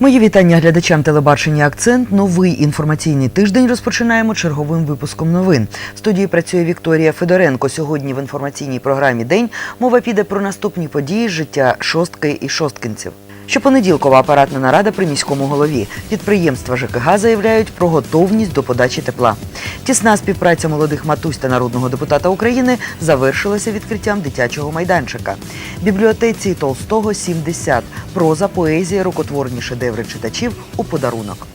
Мої вітання глядачам телебачення Акцент. Новий інформаційний тиждень розпочинаємо черговим випуском новин. В студії працює Вікторія Федоренко. Сьогодні в інформаційній програмі День мова піде про наступні події життя шостки і шосткинців. Щопонеділкова апаратна нарада при міському голові. Підприємства ЖКГ заявляють про готовність до подачі тепла. Тісна співпраця молодих матусь та народного депутата України завершилася відкриттям дитячого майданчика. Бібліотеці Толстого 70. Проза, поезія, рукотворні шедеври читачів у подарунок.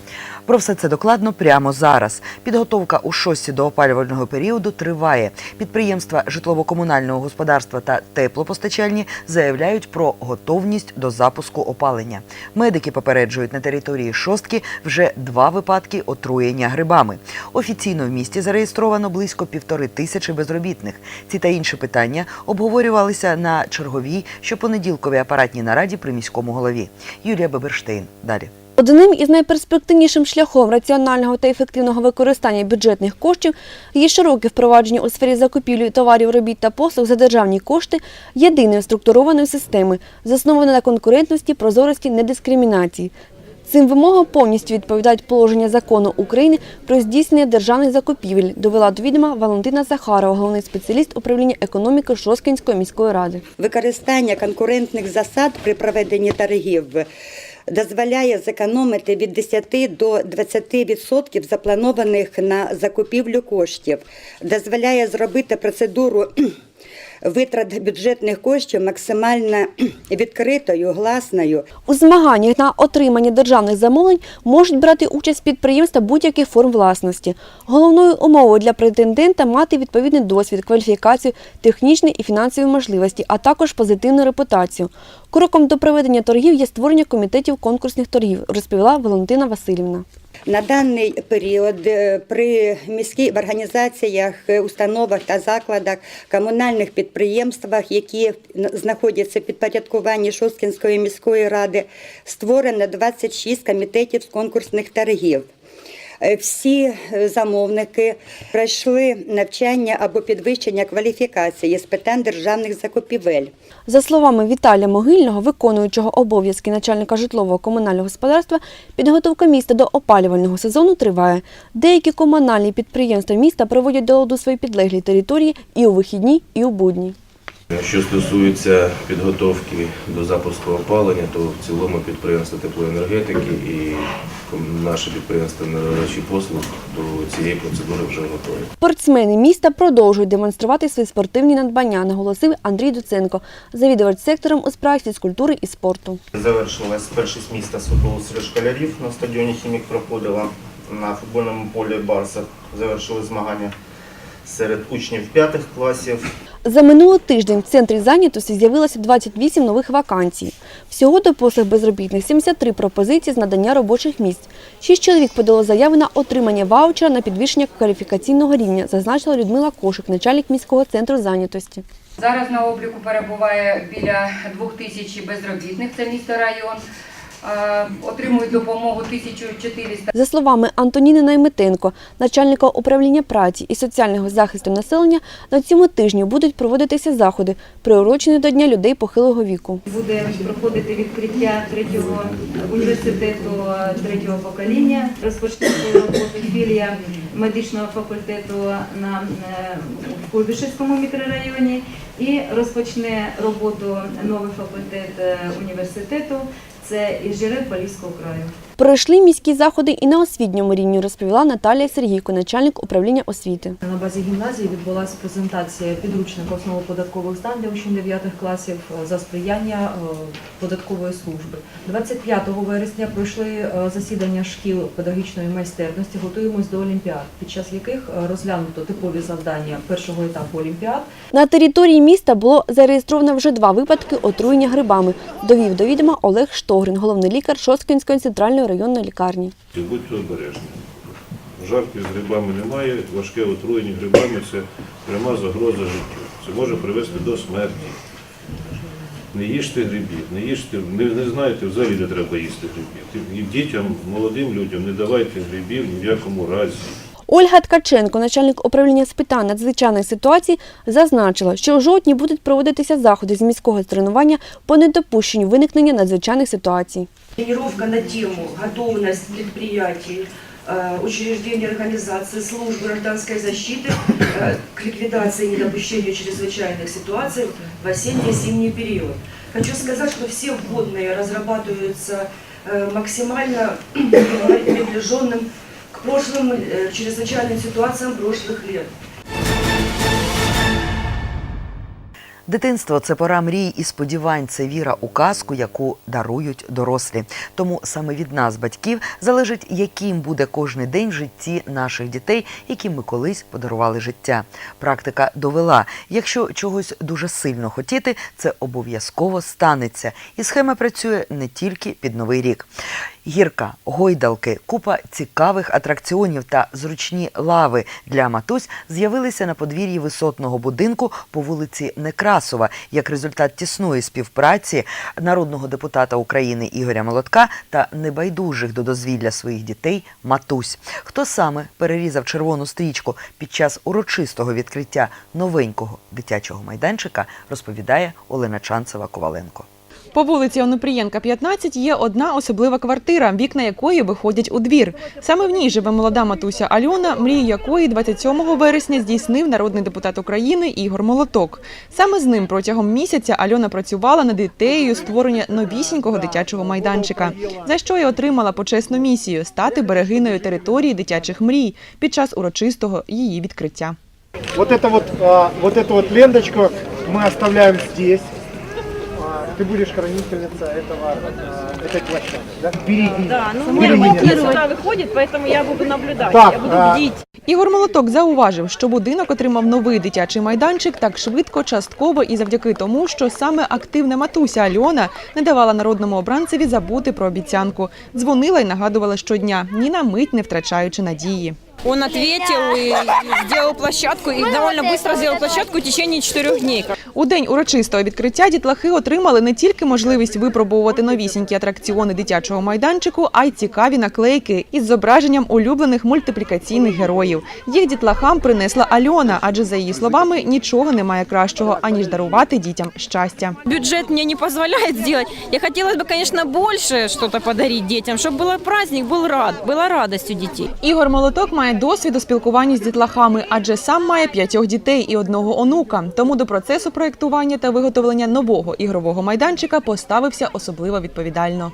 Про все це докладно прямо зараз. Підготовка у шості до опалювального періоду триває. Підприємства житлово-комунального господарства та теплопостачальні заявляють про готовність до запуску опалення. Медики попереджують на території шостки вже два випадки отруєння грибами. Офіційно в місті зареєстровано близько півтори тисячі безробітних. Ці та інші питання обговорювалися на черговій щопонеділковій апаратній нараді при міському голові. Юлія Беберштейн. Далі. Одним із найперспективнішим шляхом раціонального та ефективного використання бюджетних коштів є широке впровадження у сфері закупівлі товарів, робіт та послуг за державні кошти єдиної структурованої системи, заснованої на конкурентності, прозорості, недискримінації. Цим вимогам повністю відповідають положення закону України про здійснення державних закупівель, довела до відома Валентина Захарова, головний спеціаліст управління економіки Шосткинської міської ради. Використання конкурентних засад при проведенні торгів дозволяє зекономити від 10 до 20% запланованих на закупівлю коштів, дозволяє зробити процедуру витрат бюджетних коштів максимально відкритою, гласною. У змаганнях на отримання державних замовлень можуть брати участь підприємства будь-яких форм власності. Головною умовою для претендента мати відповідний досвід, кваліфікацію, технічні і фінансові можливості, а також позитивну репутацію. Кроком до проведення торгів є створення комітетів конкурсних торгів, розповіла Валентина Васильівна. На даний період е, при міських організаціях, е, установах та закладах, комунальних підприємствах, які знаходяться в підпорядкуванні Шосткінської міської ради, створено 26 комітетів з конкурсних торгів. Е, Всі е, замовники пройшли навчання або підвищення кваліфікації з питань державних закупівель. За словами Віталія Могильного, виконуючого обов'язки начальника житлового комунального господарства, підготовка міста до опалювального сезону триває. Деякі комунальні підприємства міста проводять до ладу свої підлеглі території і у вихідні, і у будні. Що стосується підготовки до запуску опалення, то в цілому підприємство теплоенергетики і наше підприємство надавачі послуг до цієї процедури вже готові. Спортсмени міста продовжують демонструвати свої спортивні надбання, наголосив Андрій Дуценко, завідувач сектором у справах фізкультури і спорту. Завершилась першість міста з футболу серед школярів на стадіоні Хімік проходила. На футбольному полі Барса завершили змагання серед учнів п'ятих класів. За минулий тиждень в центрі зайнятості з'явилося 28 нових вакансій. Всього до послуг безробітних 73 пропозиції з надання робочих місць. Шість чоловік подало заяви на отримання ваучера на підвищення кваліфікаційного рівня, зазначила Людмила Кошик, начальник міського центру зайнятості. Зараз на обліку перебуває біля двох тисяч безробітних, це місто район. Е, Отримують допомогу 1400 За словами Антоніни Найметенко, начальника управління праці і соціального захисту населення, на цьому тижні будуть проводитися заходи, приурочені до Дня людей похилого віку. Буде проходити відкриття третього університету третього покоління. Розпочнеться роботу філія медичного факультету на е, Куйбишевському мікрорайоні і розпочне роботу новий факультет е, університету. Це і жири Поліського краю. Пройшли міські заходи і на освітньому рівні, розповіла Наталія Сергійко, начальник управління освіти. На базі гімназії відбулася презентація підручника основи податкових знань для учнів 9 класів е, за сприяння е, податкової служби. 25 вересня пройшли е, засідання шкіл педагогічної майстерності. Готуємось до олімпіад, під час яких розглянуто типові завдання першого етапу олімпіад. На території міста було зареєстровано вже два випадки отруєння грибами, довів до відома Олег Штогрин, головний лікар Шосткинської центральної районної лікарні. Будьте обережні. Жартів з грибами немає, важке отруєння грибами це пряма загроза життю. Це може привести до смерті. Не їжте грибів, не їжте, не, не знаєте взагалі, де треба їсти грибів. І дітям, молодим людям не давайте грибів ні в якому разі. Ольга Ткаченко, начальник управління з питань надзвичайних ситуацій, зазначила, що у жовтні будуть проводитися заходи з міського тренування по недопущенню виникнення надзвичайних ситуацій. Тренировка на тему готовность предприятий, э, учреждений, организаций, служб гражданской защиты э, к ликвидации и недопущению чрезвычайных ситуаций в осенне-зимний период. Хочу сказать, что все вводные разрабатываются э, максимально приближенным к прошлым э, чрезвычайным ситуациям прошлых лет. Дитинство це пора мрій і сподівань, це віра у казку, яку дарують дорослі. Тому саме від нас, батьків, залежить, яким буде кожний день в житті наших дітей, яким ми колись подарували життя. Практика довела, якщо чогось дуже сильно хотіти, це обов'язково станеться. І схема працює не тільки під новий рік. Гірка, гойдалки, купа цікавих атракціонів та зручні лави для матусь з'явилися на подвір'ї висотного будинку по вулиці Некрасова як результат тісної співпраці народного депутата України Ігоря Молотка та небайдужих до дозвілля своїх дітей матусь. Хто саме перерізав червону стрічку під час урочистого відкриття новенького дитячого майданчика, розповідає Олена Чанцева Коваленко. По вулиці Онупрієнка, 15, є одна особлива квартира, вікна якої виходять у двір. Саме в ній живе молода матуся Альона, мрію якої 27 вересня здійснив народний депутат України Ігор Молоток. Саме з ним протягом місяця Альона працювала над ідеєю створення новісінького дитячого майданчика, за що й отримала почесну місію стати берегиною території дитячих мрій під час урочистого її відкриття. Вот это вот, а, вот эту вот ленточку мы оставляем здесь. А, Ты будешь хранительница этого, а, этой площадки, да? Береги. Да, ну Береги мой меня. сюда выходит, поэтому я буду наблюдать, Так, я буду а, бдить. Ігор Молоток зауважив, що будинок отримав новий дитячий майданчик так швидко, частково і завдяки тому, що саме активна матуся Альона не давала народному обранцеві забути про обіцянку. Дзвонила й нагадувала щодня, ні на мить не втрачаючи надії. Он ответил и сделал площадку, и довольно быстро сделал площадку в течение четырех дней. У день урочистого відкриття дітлахи отримали не тільки можливість випробувати новісінькі атракціони дитячого майданчику, а й цікаві наклейки із зображенням улюблених мультиплікаційних героїв. Їх дітлахам принесла Альона, адже за її словами нічого немає кращого аніж дарувати дітям щастя. Бюджет мне не позволяет сделать. Я хотелось бы, конечно, больше что-то подарить детям, чтобы был праздник, был рад, была радость у детей. Ігор Молоток має досвід у спілкуванні з дітлахами, адже сам має п'ятьох дітей і одного онука. Тому до процесу проєктування та виготовлення нового ігрового майданчика поставився особливо відповідально.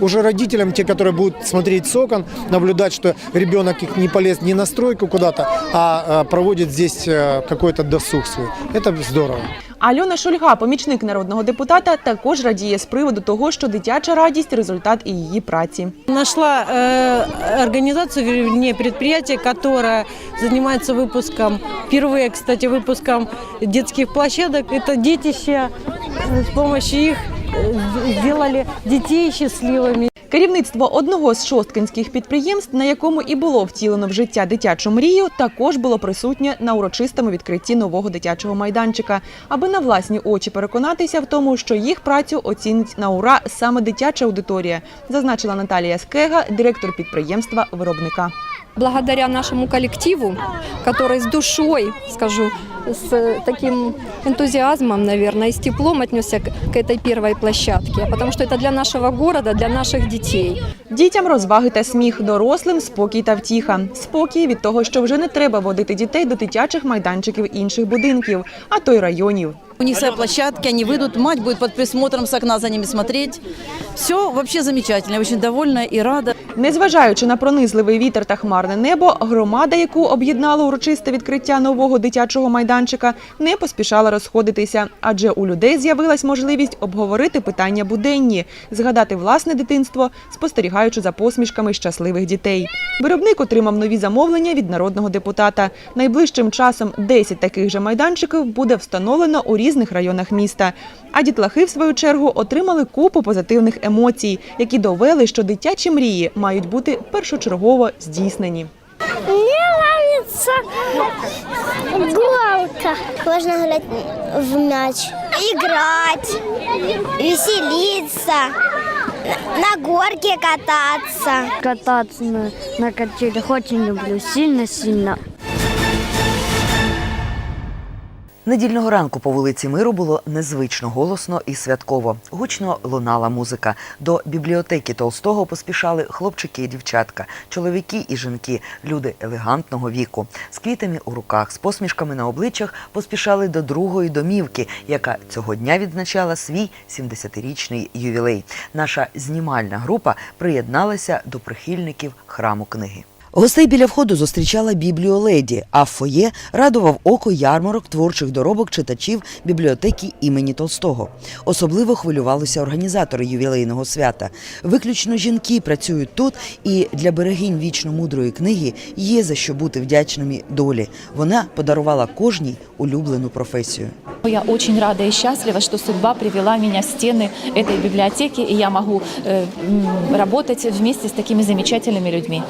Уже родителям, те, которые будут смотреть с окон, наблюдать, что ребенок их не полез не на стройку куда-то, а а, проводит здесь э, какой-то досуг свой. Это здорово. Альона Шульга, помічник народного депутата, також радіє з приводу того, що дитяча радість результат і її праці. Нашла э, организацию, вернее, предприятие, которое занимается выпуском, впервые, кстати, выпуском детских площадок. Это детище, э, с помощью их э, сделали детей счастливыми. Керівництво одного з шосткинських підприємств, на якому і було втілено в життя дитячу мрію, також було присутнє на урочистому відкритті нового дитячого майданчика, аби на власні очі переконатися в тому, що їх працю оцінить на ура саме дитяча аудиторія, зазначила Наталія Скега, директор підприємства виробника благодаря нашему коллективу, который с душой, скажу, с таким энтузиазмом, наверное, и с теплом отнесся к, к этой первой площадке, потому что это для нашего города, для наших детей. Дітям розваги та сміх, дорослим спокій та втіха. Спокій від того, що вже не треба водити дітей до дитячих майданчиків інших будинків, а то й районів. У них своя площадка, они выйдут, мать будет под присмотром с окна за ними смотреть. Все вообще замечательно, я очень довольна и рада. Незважаючи на пронизливий вітер та хмарне небо, громада, яку об'єднало урочисте відкриття нового дитячого майданчика, не поспішала розходитися, адже у людей з'явилась можливість обговорити питання буденні, згадати власне дитинство, спостерігаючи за посмішками щасливих дітей. Виробник отримав нові замовлення від народного депутата. Найближчим часом 10 таких же майданчиків буде встановлено у різних районах міста. А дітлахи, в свою чергу, отримали купу позитивних емоцій, які довели, що дитячі мрії мають бути першочергово здійснені. Мені голка. Можна грати в мяч. Играть, веселитися, на горке кататься. Кататься на, на качелях очень люблю, сильно-сильно. Недільного ранку по вулиці Миру було незвично голосно і святково. Гучно лунала музика. До бібліотеки Толстого поспішали хлопчики і дівчатка, чоловіки і жінки, люди елегантного віку. З квітами у руках, з посмішками на обличчях поспішали до другої домівки, яка цього дня відзначала свій 70-річний ювілей. Наша знімальна група приєдналася до прихильників храму книги. Гостей біля входу зустрічала бібліоледі, а в фоє радував око ярмарок творчих доробок читачів бібліотеки імені Толстого. Особливо хвилювалися організатори ювілейного свята. Виключно жінки працюють тут, і для берегинь вічно мудрої книги є за що бути вдячними долі. Вона подарувала кожній улюблену професію. Я очень рада и счастлива, что судьба привела меня в стены этой библиотеки, и я могу э, м, работать вместе с такими замечательными людьми.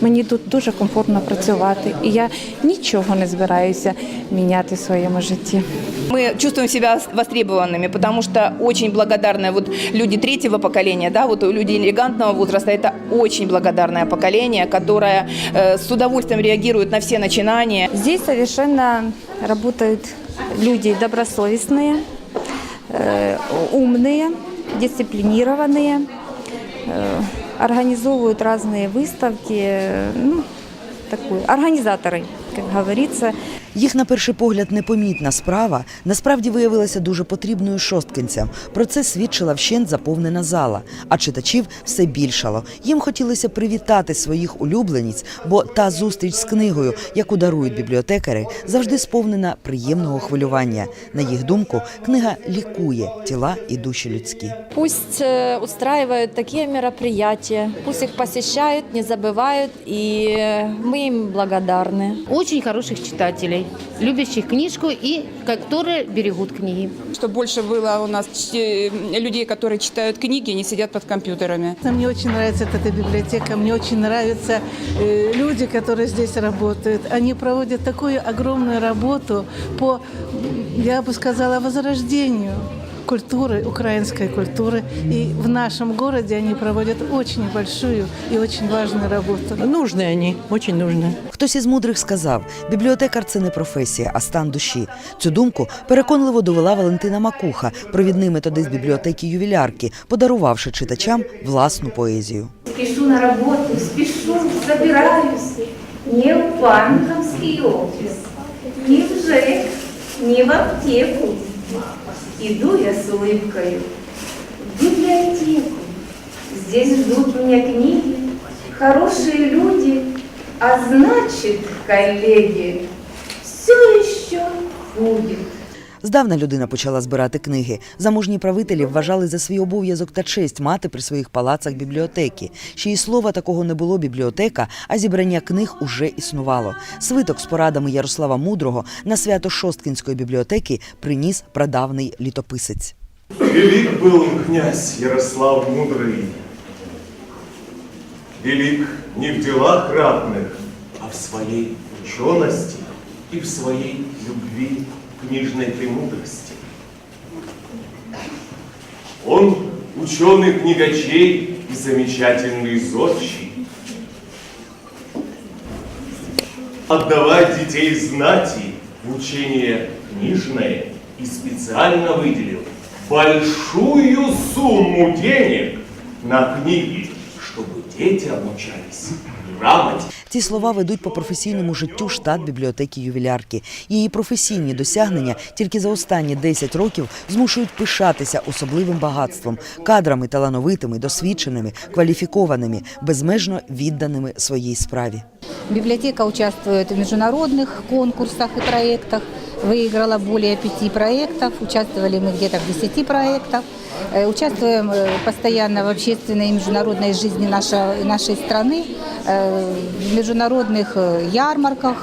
Мені тут дуже комфортно працювати, і я нічого не збираюся міняти в своєму житті. Мы чувствуем себя востребованными, потому что очень благодарны вот люди третьего поколения, да, вот люди элегантного возраста, это очень благодарное поколение, которое э, с удовольствием реагирует на все начинания. Здесь совершенно работают люди добросовестные, э, умные, дисциплинированные, э, организовывают разные выставки, э, ну, такой, организаторы, как говорится. Їх на перший погляд непомітна справа насправді виявилася дуже потрібною шосткинцям. Про це свідчила вщент заповнена зала, а читачів все більшало. Їм хотілося привітати своїх улюблениць, бо та зустріч з книгою, яку дарують бібліотекари, завжди сповнена приємного хвилювання. На їх думку, книга лікує тіла і душі людські. Пусть э, устраивают такие мероприятия, пусть их посещают, не забывают, и э, мы им благодарны. Очень хороших читателей, любящих книжку и которые берегут книги. Чтобы больше было у нас чте- людей, которые читают книги, не сидят под компьютерами. Мне очень нравится эта библиотека, мне очень нравятся э, люди, которые здесь работают. Они проводят такую огромную работу по, я бы сказала, возрождению культуры, украинской культуры. И в нашем городе они проводят очень большую и очень важную работу. Нужны они, очень нужны. Хтось із мудрих сказав: бібліотекар це не професія, а стан душі. Цю думку переконливо довела Валентина Макуха, провідний методист бібліотеки ювілярки, подарувавши читачам власну поезію. Спешу на работу, спешу, собираюсь. Не в банковский офис, не в ЖЭК, не в аптеку. Иду я с улыбкой в библиотеку. Здесь ждут меня книги, хорошие люди, а значит, коллеги, все еще будет. Здавна людина почала збирати книги. Заможні правителі вважали за свій обов'язок та честь мати при своїх палацах бібліотеки. Ще й слова такого не було бібліотека, а зібрання книг уже існувало. Свиток з порадами Ярослава Мудрого на свято Шосткінської бібліотеки приніс прадавний літописець. Велик был князь Ярослав Мудрый. Велик не в делах ратных, а в своей учености и в своей любви к Книжной премудрости. Он ученый книгачей и замечательный зодчий. Отдавать детей знати в учение книжное и специально выделил большую сумму денег на книги, чтобы дети обучались грамоте. Ці слова ведуть по професійному життю штат бібліотеки ювілярки. Її професійні досягнення тільки за останні 10 років змушують пишатися особливим багатством, кадрами талановитими, досвідченими, кваліфікованими, безмежно відданими своїй справі. Библиотека участвует в международных конкурсах и проектах, выиграла более пяти проектов, участвовали мы где-то в десяти проектах. Э, Участвуем э, постоянно в общественной и международной жизни наша- нашей страны, э, в международных э, ярмарках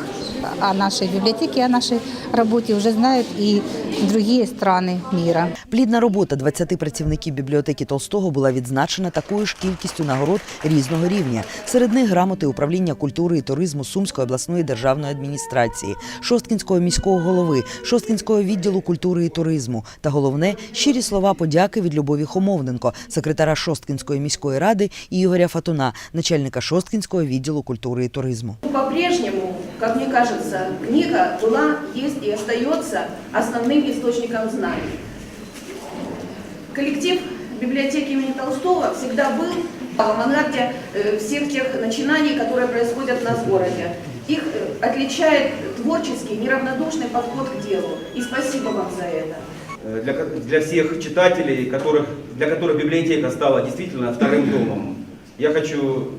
о нашей библиотеке, о нашей работе уже знают и другие страны мира. Плідна робота 20 працівників бібліотеки Толстого була відзначена такою ж кількістю нагород різного рівня. Серед них грамоти управління культури і туризму Сумської обласної державної адміністрації, Шосткінського міського голови, Шосткінського відділу культури і туризму та головне щирі слова подяки від Любові Хомовненко, секретара Шосткінської міської ради і Ігоря Фатуна, начальника Шосткінського відділу культури і туризму. По-прежнему как мне кажется, книга была, есть и остается основным источником знаний. Коллектив библиотеки имени Толстого всегда был в авангарде э, всех тех начинаний, которые происходят у нас в городе. Их э, отличает творческий, неравнодушный подход к делу. И спасибо вам за это. Э, для, для всех читателей, которых, для которых библиотека стала действительно вторым домом. Я хочу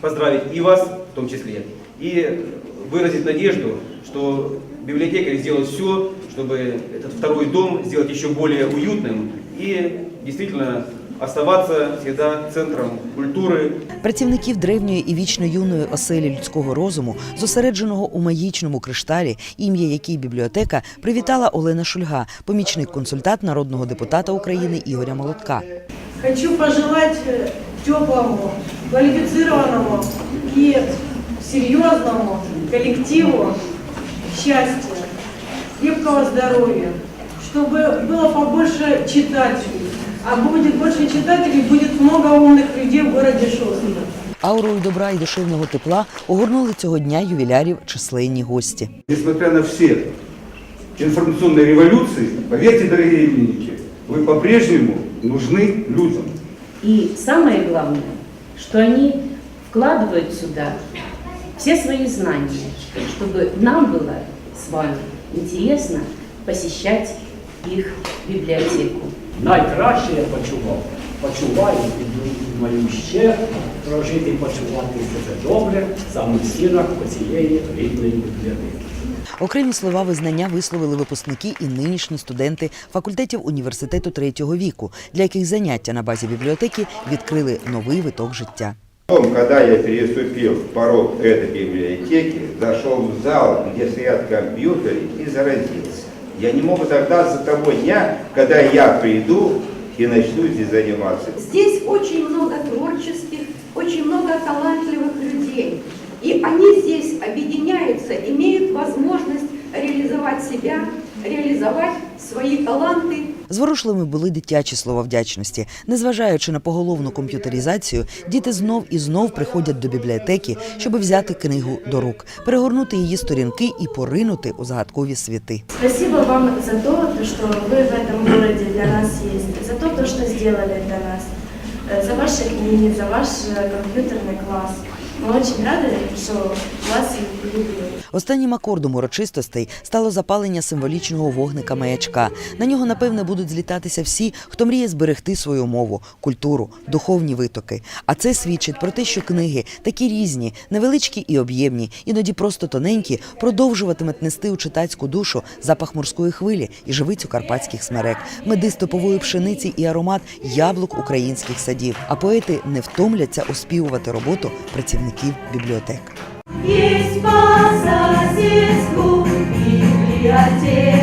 поздравить и вас в том числе, и выразить надежду, что библиотекари сделают все, чтобы этот второй дом сделать еще более уютным и действительно оставаться всегда центром культуры, Працівників древньої і вічно юної оселі людського розуму, зосередженого у магічному кришталі, ім'я якій бібліотека привітала Олена Шульга, помічник-консультант народного депутата України Ігоря Молотка. Хочу пожелать э, теплому, квалифицированному и серьезному коллективу счастья, крепкого здоровья, чтобы было побольше читателей. А будет больше читателей, будет много умных людей в городе Шостка. Аурою добра і душевного тепла огорнули цього дня ювілярів численні гості. Несмотря на все информационные революции, поверьте, дорогие именинники, вы по-прежнему нужны людям. И самое главное, что они вкладывают сюда все свои знания, чтобы нам было с вами интересно посещать их библиотеку. найкраще я почував. Почуваю і думаю ще прожити і почувати це добре саме в стінах цієї рідної бібліотеки. Окремі слова визнання висловили випускники і нинішні студенти факультетів університету третього віку, для яких заняття на базі бібліотеки відкрили новий виток життя. Потом, когда я переступил порог этой библиотеки, зашел в зал, где стоят компьютеры и заразился. Я не мог дождаться того дня, когда я приду и начну здесь заниматься. Здесь очень много творческих, очень много талантливых людей. И они здесь объединяются, имеют возможность реализовать себя, реализовать свои таланты. Зворушливими були дитячі слова вдячності. Незважаючи на поголовну комп'ютеризацію, діти знов і знов приходять до бібліотеки, щоб взяти книгу до рук, перегорнути її сторінки і поринути у загадкові світи. Спасибо вам за то, то, что вы в этом городе для нас есть, за то, то, что сделали для нас, э, за ваши книги, за ваш э, компьютерный очень рады, что вас люблю. Останнім акордом урочистостей стало запалення символічного вогника маячка. На нього, напевне, будуть злітатися всі, хто мріє зберегти свою мову, культуру, духовні витоки. А це свідчить про те, що книги такі різні, невеличкі і об'ємні, іноді просто тоненькі, продовжуватимуть нести у читацьку душу запах морської хвилі і живицю карпатських смерек, меди степової пшениці і аромат яблук українських садів. А поети не втомляться оспівувати роботу працівників бібліотек. Есть по соседству библиотека,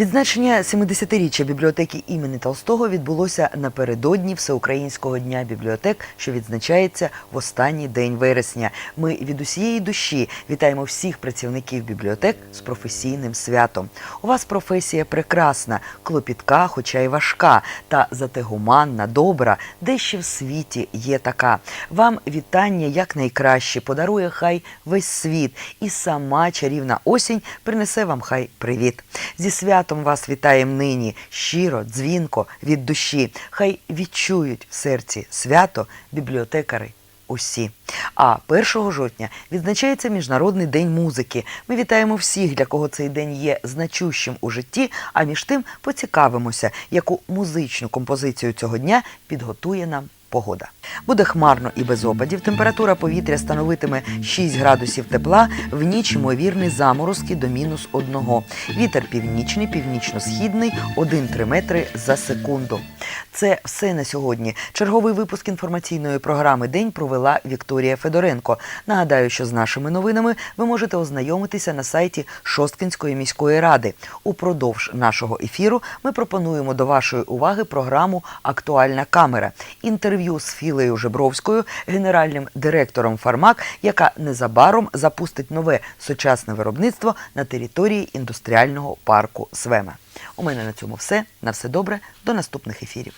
Відзначення 70-річчя бібліотеки імені Толстого відбулося напередодні Всеукраїнського дня бібліотек, що відзначається в останній день вересня. Ми від усієї душі вітаємо всіх працівників бібліотек з професійним святом. У вас професія прекрасна, клопітка, хоча й важка, та зате гуманна, добра, де ще в світі є така. Вам вітання якнайкраще подарує хай весь світ, і сама чарівна осінь принесе вам хай привіт. Зі святом вас вітаєм нині щиро, дзвінко, від душі. Хай відчують в серці свято бібліотекари. Усі. А 1 жовтня відзначається Міжнародний день музики. Ми вітаємо всіх, для кого цей день є значущим у житті, а між тим поцікавимося, яку музичну композицію цього дня підготує нам погода. Буде хмарно і без опадів. Температура повітря становитиме 6 градусів тепла, в ніч ймовірний заморозки до мінус 1. Вітер північний, північно-східний 1-3 метри за секунду. Це все на сьогодні. Черговий випуск інформаційної програми День провела Вікторія Федоренко. Нагадаю, що з нашими новинами ви можете ознайомитися на сайті Шосткинської міської ради. Упродовж нашого ефіру ми пропонуємо до вашої уваги програму Актуальна камера. Інтерв'ю інтерв'ю з Філею Жебровською, генеральним директором Фармак, яка незабаром запустить нове сучасне виробництво на території індустріального парку Свема. У мене на цьому все. На все добре. До наступних ефірів.